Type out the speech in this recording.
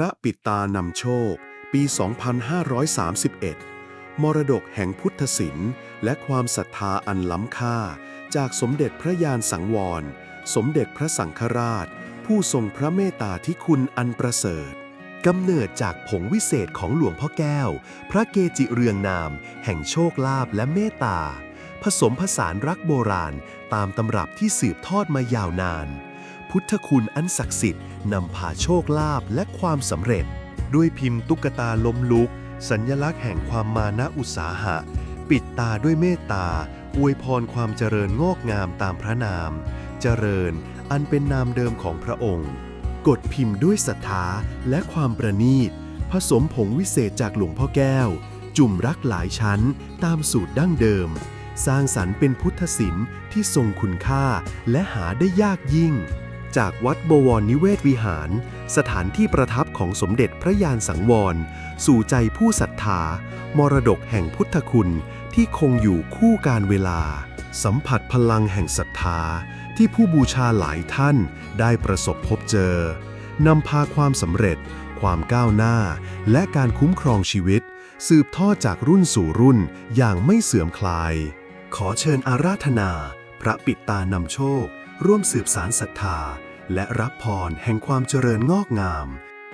ระปิตานำโชค ปี 2531 มรดกแห่งพุทธศิลป์และความศรัทธาอันล้ำค่า จากสมเด็จพระยานสังวร สมเด็จพระสังฆราช ผู้ทรงพระเมตตาที่คุณอันประเสริฐกำเนิดจากผงวิเศษของหลวงพ่อแก้ว พระเกจิเรืองนาม แห่งโชคลาภและเมตตา ผสมผสานรักโบราณ ตามตำรับที่สืบทอดมายาวนาน พุทธคุณอันศักดิ์สิทธิ์นำพาโชคลาภและความสำเร็จ ด้วยพิมพ์ตุ๊กตาล้มลุก สัญญลักษณ์แห่งความมานะอุตสาหะ ปิดตาด้วยเมตตา อวยพรความเจริญงอกงามตามพระนาม เจริญอันเป็นนามเดิมของพระองค์ กดพิมพ์ด้วยศรัทธาและความประณีต ผสมผงวิเศษจากหลวงพ่อแก้ว จุ่มรักหลายชั้นตามสูตรดั้งเดิมสร้างสรรค์เป็นพุทธศิลป์ที่ทรงคุณค่าและหาได้ยากยิ่ง จากวัดบวรนิเวศวิหาร สถานที่ประทับของสมเด็จพระยานสังวร สู่ใจผู้ศรัทธา มรดกแห่งพุทธคุณที่คงอยู่คู่การเวลา สัมผัสพลังแห่งศรัทธา ที่ผู้บูชาหลายท่านได้ประสบพบเจอนำพาความสำเร็จ ความก้าวหน้า และการคุ้มครองชีวิต สืบทอดจากรุ่นสู่รุ่นอย่างไม่เสื่อมคลาย ขอเชิญอาราธนา พระปิดตานำโชค ร่วมสืบสารศรัทธา และรับพรแห่งความเจริญงอกงาม